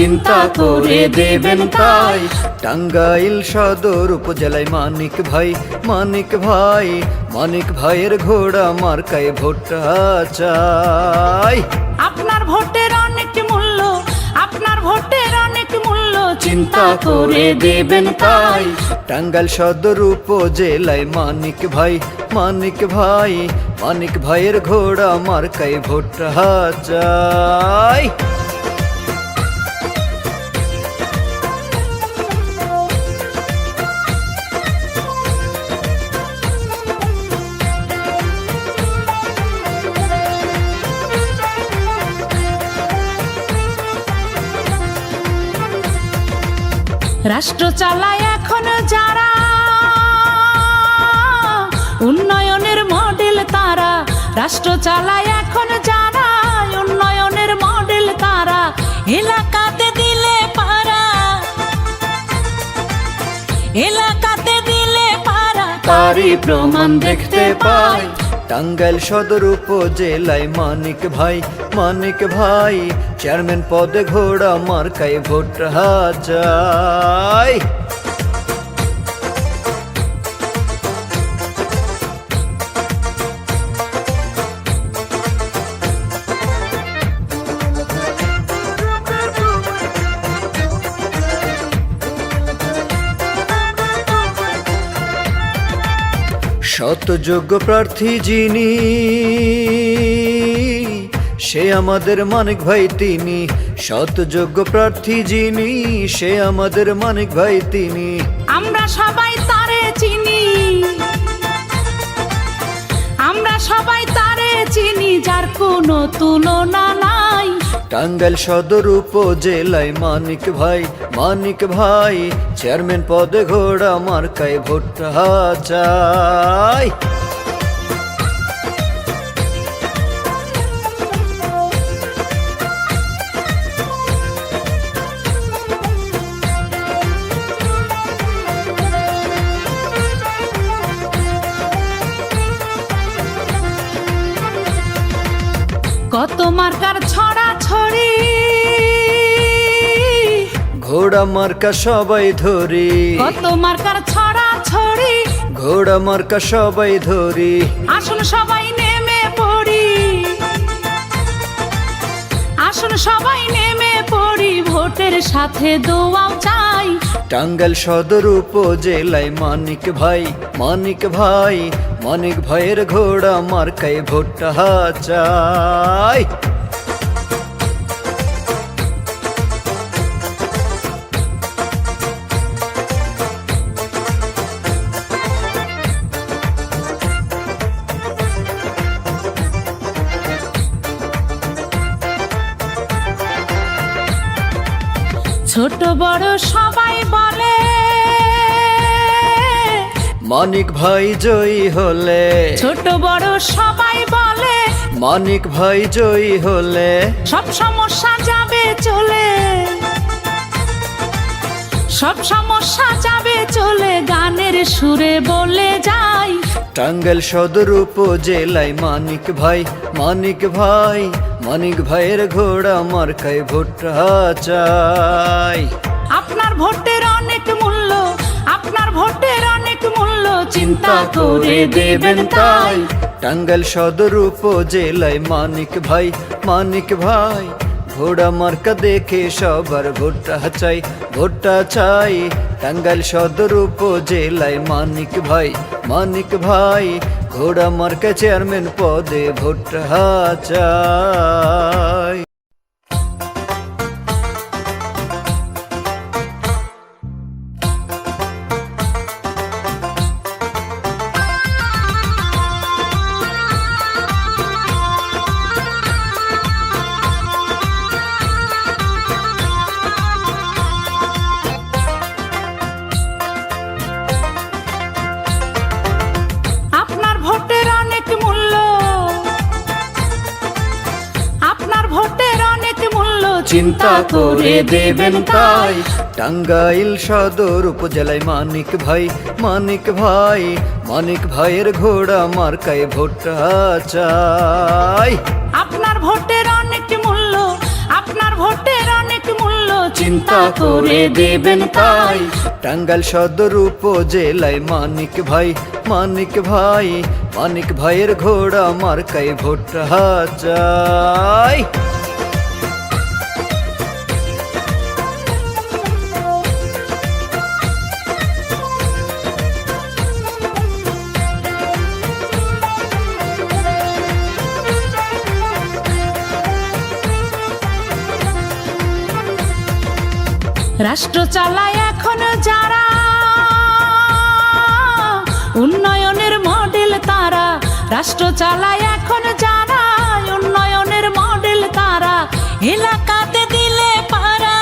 চিন্তা করে দেবেন তাই। টাঙ্গাইল সদর উপজেলায় মানিক ভাই মানিক ভাই মানিক ভাইয়ের ঘোড়া মার্কায় ভোটটা চাই। আপনার ভোটের অনেক মূল্য আপনার ভোটের অনেক মূল্য চিন্তা করে দেবেন তাই। টাঙ্গাইল সদর উপজেলায় মানিক ভাই মানিক ভাই মানিক ভাইয়ের ঘোড়া মার্কায় ভোটটা চাই। রাষ্ট্র চালায় এখন যারা উন্নয়নের মডেল তারা। রাষ্ট্র চালায় এখন যারা উন্নয়নের মডেল তারা। এলাকাতে দিলে পারা। এলাকাতে দিলে পারা। তারই প্রমাণ দেখতে পাই। টাঙ্গাইল সদর উপজেলায় মানিক ভাই মানিক ভাই চেয়ারম্যান পদে ঘোড়া মার্কায় ভোট চাই শতযোগ্য প্রার্থী যিনি, সে আমাদের মানিক ভাই তিনি। শতযোগ্য প্রার্থী যিনি, সে আমাদের মানিক ভাই তিনি। আমরা সবাই তারে চিনি। আমরা সবাই তারে চিনি, যার কোনো তুলনা টাঙ্গাইল সদর উপজেলায় মানিক ভাই মানিক ভাই, চেয়ারম্যান পদে ঘোড়া মার্কায় ভোটটা চাই। কত মার্কার ছড়া ছড়ি ঘোড়া মার্কা সবাই ধরি। কত মার্কার ছড়া ছড়ি। ঘোড়া মার্কা সবাই ধরি। আসুন সবাই নেমে পড়ি। আসুন সবাই নেমে পড়ি। ভোটের সাথে দোয়াও চাই। টাঙ্গাইল সদর উপজেলায় মানিক ভাই মানিক ভাই মানিক ভাইয়ের ঘোড়া মার্কায় ভোটটা চাই ছোট বড় সবাই বলে। মানিক ভাই জয়ী হলে। ছোট বড় সবাই বলে। মানিক ভাই জয়ী হলে। সব সমস্যা যাবে চলে। সব সমস্যা যাবে চলে। গানের সুরে বলে যাই টাঙ্গাইল সদর উপজেলায় মানিক ভাই মানিক ভাই মানিক ভাইয়ের ঘোড়া মার্কায় ভোটটা চাই। আপনার ভোটের অনেক মূল্য আপনার ভোটের অনেক মূল্য চিন্তা করে দেবেন তাই। টাঙ্গাইল সদর উপজেলায় মানিক ভাই মানিক ভাই ঘোড়া মার্কা দেখে সবার ভোটটা চাই ভোটটা চাই। টাঙ্গাইল সদর উপজেলায় মানিক ভাই মানিক ভাই, ঘোড়া মার্কা চেয়ারম্যান পদে ভোটটা চাই। মূল্য। আপনার ভোটের অনেক মূল্য চিন্তা করে দেবেন তাই। টাঙ্গাইল সদর উপজেলায় মানিক ভাই মানিক ভাই মানিক ভাইয়ের ঘোড়া মার্কায় ভোটটা চাই। আপনার ভোটের অনেক মূল্য আপনার ভোটের চিন্তা করে দেবেন তাই। টাঙ্গাইল সদর উপজেলায় মানিক ভাই মানিক ভাই, মানিক ভাইয়ের ঘোড়া মার্কায় ভোট চাই রাষ্ট্র চালায় এখন যারা উন্নয়নের মডেল তারা। রাষ্ট্র চালায় এখন যারা উন্নয়নের মডেল তারা। এলাকাতে দিলে পারা।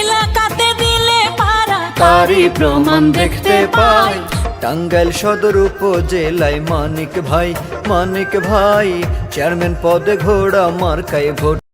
এলাকাতে দিলে পারা। তারই প্রমাণ দেখতে পাই। টাঙ্গাইল সদর উপজেলায় মানিক ভাই মানিক ভাই, চেয়ারম্যান পদে ঘোড়া মার্কাই ভোট